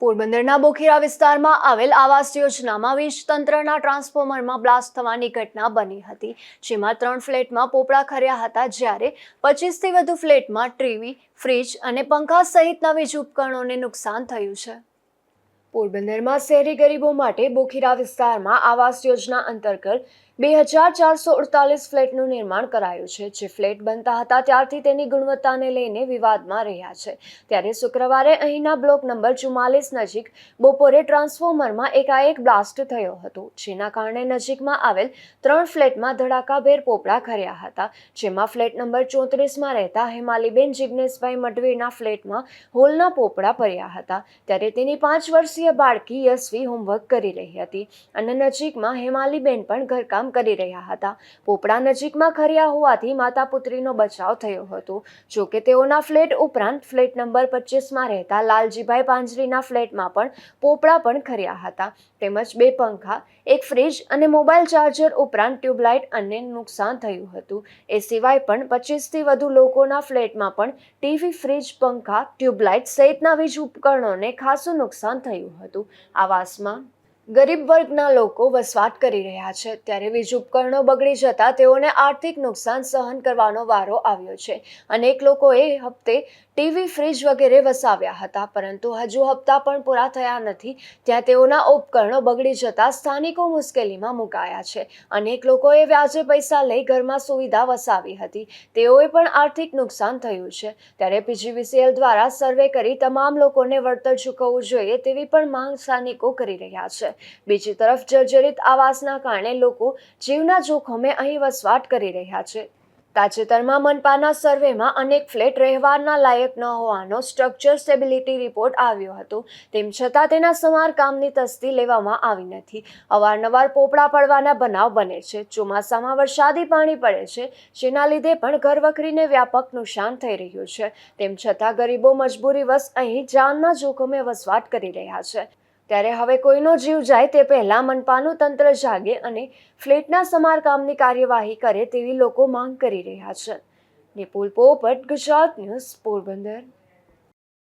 પોરબંદરના બોખીરા વિસ્તારમાં આવેલ આવાસ યોજનામાં વીજ તંત્રના ટ્રાન્સફોર્મરમાં બ્લાસ્ટ થવાની ઘટના બની હતી. જેમાં ત્રણ ફ્લેટમાં પોપડા ખર્યા હતા જ્યારે પચીસથી વધુ ફ્લેટમાં ટીવી, ફ્રીજ અને પંખા સહિતના વીજ ઉપકરણોને નુકસાન થયું છે. પોરબંદરમાં શહેરી ગરીબો માટે બોખીરા વિસ્તારમાં આવાસ યોજના અંતર્ગત બે હજાર ચારસો અડતાલીસ ફ્લેટનું નિર્માણ કરાયું છે. જે ફ્લેટ બનતા હતા ત્યારથી તેની ગુણવત્તાને લઈને વિવાદમાં રહ્યા છે. ત્યારે શુક્રવારે અહીંના બ્લોક નંબર ચુમ્માલીસ નજીક બપોરે ટ્રાન્સફોર્મરમાં એકાએક બ્લાસ્ટ થયો હતો, જેના કારણે નજીકમાં આવેલ ત્રણ ફ્લેટમાં ધડાકાભેર પોપડા ખર્યા હતા. જેમાં ફ્લેટ નંબર ચોત્રીસમાં રહેતા હેમાલીબેન જિગ્નેશભાઈ મઢવીના ફ્લેટમાં હોલના પોપડા પડ્યા હતા. ત્યારે તેની પાંચ વર્ષીય બાળકી યશવી હોમવર્ક કરી રહી હતી અને નજીકમાં હેમાલીબેન પણ ઘરકામ કરી રહ્યા હતા. પોપડા નજીકમાં ખર્યા હોવાથી માતા પુત્રીનો બચાવ થયો હતો. જો કે તેઓના ફ્લેટ ઉપરાંત ફ્લેટ નંબર પચીસમાં રહેતા લાલજીભાઈ પાંજરીના ફ્લેટમાં પણ પોપડા પણ ખર્યા હતા. તેમજ બે પંખા, એક ફ્રીજ અને મોબાઈલ ચાર્જર ઉપરાંત ટ્યુબલાઇટ અને નુકસાન થયું હતું. એ સિવાય પણ પચીસથી વધુ લોકોના ફ્લેટમાં પણ ટીવી, ફ્રીજ, પંખા, ટ્યુબલાઇટ સહિતના વીજ ઉપકરણોને ખાસું નુકસાન થયું હતું. આવાસમાં ગરીબ વર્ગના લોકો વસવાટ કરી રહ્યા છે. ત્યારે વીજ ઉપકરણો બગડી જતા તેઓને આર્થિક નુકસાન સહન કરવાનો વારો આવ્યો છે. અનેક લોકોએ હપ્તે ટીવી, ફ્રીજ વગેરે વસાવ્યા હતા. પરંતુ હજુ હપ્તા પણ પૂરા થયા નથી. ત્યાં તેઓના ઉપકરણો બગડી જતા સ્થાનિકો મુશ્કેલીમાં મુકાયા છે. અનેક લોકોએ વ્યાજે પૈસા લઈ ઘરમાં સુવિધા વસાવી હતી. તેઓએ પણ આર્થિક નુકસાન થયું છે. ત્યારે પીજીવીસીએલ દ્વારા સર્વે કરી તમામ લોકોને વળતર ચૂકવવું જોઈએ તેવી પણ માંગ સ્થાનિકો કરી રહ્યા છે. બીજી તરફ જર્જરિત આવાસના કારણે લોકો જીવના જોખમે અહીં વસવાટ કરી રહ્યા છે. તાજેતરમાં મનપાના સર્વેમાં અનેક ફ્લેટ રહેવાના લાયક ન હોવાનો સ્ટ્રક્ચર સ્ટેબિલિટી રિપોર્ટ આવ્યો હતો. તેમ છતાં તેના સમારકામની તસ્દી લેવામાં આવી નથી. અવારનવાર પોપડા પડવાના બનાવ બને છે. ચોમાસામાં વરસાદી પાણી પડે છે, જેના લીધે પણ ઘરવખરીને વ્યાપક નુકસાન થઈ રહ્યું છે. તેમ છતાં ગરીબો મજબૂરીવશ અહીં જાનના જોખમે વસવાટ કરી રહ્યા છે. ત્યારે હવે કોઈનો જીવ જાય તે પહેલાં મનપાનું તંત્ર જાગે અને ફ્લેટના સમારકામની કાર્યવાહી કરે તેવી લોકો માંગ કરી રહ્યા છે. નિપુલ પોપટ, ગુજરાત ન્યૂઝ પોરબંદર.